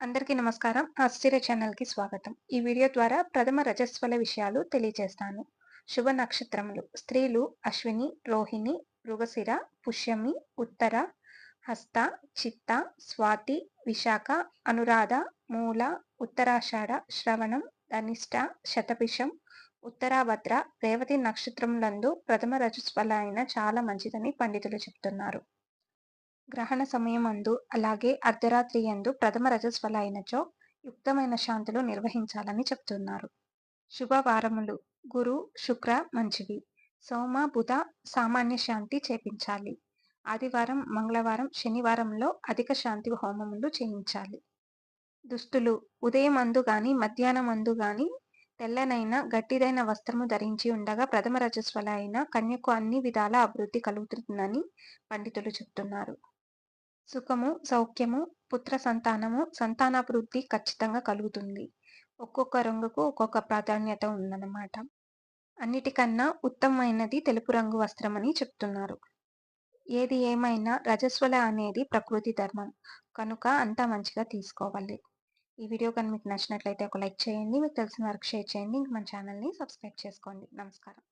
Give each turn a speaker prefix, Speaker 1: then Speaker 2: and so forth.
Speaker 1: అందరికీ నమస్కారం. ఆశ్చర్య ఛానల్కి స్వాగతం. ఈ వీడియో ద్వారా ప్రథమ రజస్వల విషయాలు తెలియజేస్తాను. శుభ నక్షత్రములు. స్త్రీలు అశ్విని రోహిణి మృగశిర పుష్యమి ఉత్తర హస్త చిత్త స్వాతి విశాఖ అనురాధ మూల ఉత్తరాషాఢ శ్రవణం ధనిష్ట శతభిషం ఉత్తరాభద్ర రేవతి నక్షత్రములందు ప్రథమ రజస్వల అయిన చాలా మంచిదని పండితులు చెప్తున్నారు. గ్రహణ సమయమందు అలాగే అర్ధరాత్రియందు ప్రథమ రజస్వల అయినచో యుక్తమైన శాంతులు నిర్వహించాలని చెప్తున్నారు. శుభవారములు. గురు శుక్ర మంచివి. సోమ బుధ సామాన్య శాంతి చేపించాలి. ఆదివారం మంగళవారం శనివారంలో అధిక శాంతి హోమములు చేయించాలి. దుస్తులు. ఉదయం అందు గాని మధ్యాహ్నం అందు గాని తెల్లనైన గట్టిదైన వస్త్రము ధరించి ఉండగా ప్రథమ రజస్వల అయిన కన్యకు అన్ని విధాల అభివృద్ధి కలుగుతుందని పండితులు చెప్తున్నారు. సుఖము సౌఖ్యము పుత్ర సంతానము సంతానాభివృద్ధి ఖచ్చితంగా కలుగుతుంది. ఒక్కొక్క రంగుకు ఒక్కొక్క ప్రాధాన్యత ఉందన్నమాట అన్నిటికన్నా ఉత్తమమైనది తెలుపు రంగు వస్త్రం అని చెప్తున్నారు. ఏది ఏమైనా రజస్వల అనేది ప్రకృతి ధర్మం. కనుక అంతా మంచిగా తీసుకోవాలి. ఈ వీడియో కానీ మీకు నచ్చినట్లయితే ఒక లైక్ చేయండి. మీకు తెలిసిన వరకు షేర్ చేయండి. ఇంక మన ఛానల్ని సబ్స్క్రైబ్ చేసుకోండి. నమస్కారం.